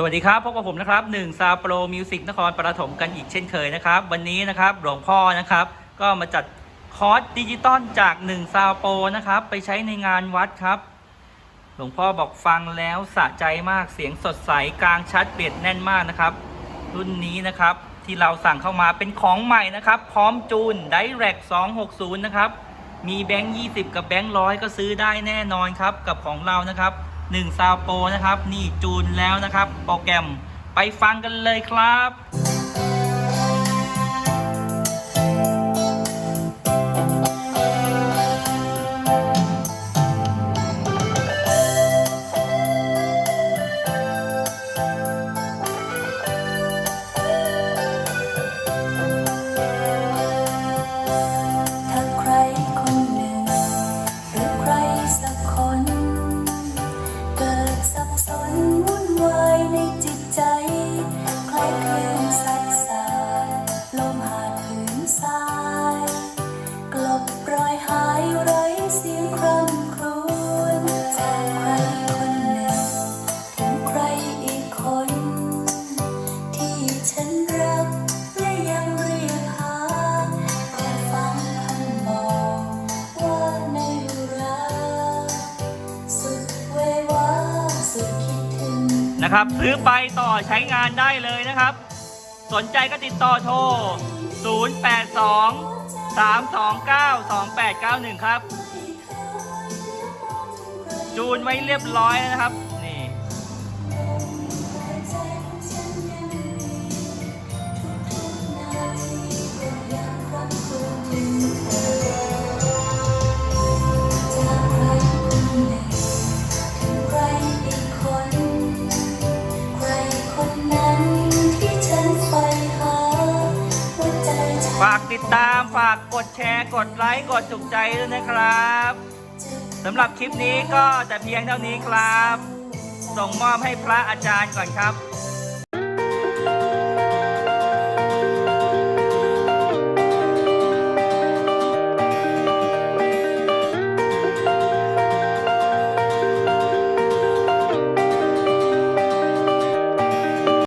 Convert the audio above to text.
สวัสดีครับพบกับผมนะครับหนึ่งซาโปรมิวสิกนครปฐมกันอีกเช่นเคยนะครับ วันนี้นะครับหลวงพ่อนะครับ ก็มาจัดคอร์สดิจิตอลจาก1ซาโปรนะครับ ไปใช้ในงานวัดครับ หลวงพ่อบอกฟังแล้วสะใจมากเสียงสดใสกลางชัดเบียดแน่นมากนะครับ รุ่นนี้นะครับที่เราสั่งเข้ามาเป็นของใหม่นะครับ พร้อมจูน Direct 260 นะครับ มีแบงค์ 20 กับแบงค์ร้อยก็ซื้อได้แน่นอนครับกับของเรานะครับ 1ซาวโปนะครับ นี่จูนแล้วนะครับ โปรแกรมไปฟังกันเลยครับ นะครับ ซื้อไปต่อใช้งานได้เลยนะครับ สนใจก็ติดต่อโทร 082 329 2891 ครับ จูนไว้เรียบร้อยนะครับ ฝากติดตามฝากกดแชร์ กดไลค์ กดถูกใจด้วยนะครับสำหรับคลิปนี้ก็แต่เพียงเท่านี้ครับ ส่งมอบให้พระอาจารย์ก่อนครับ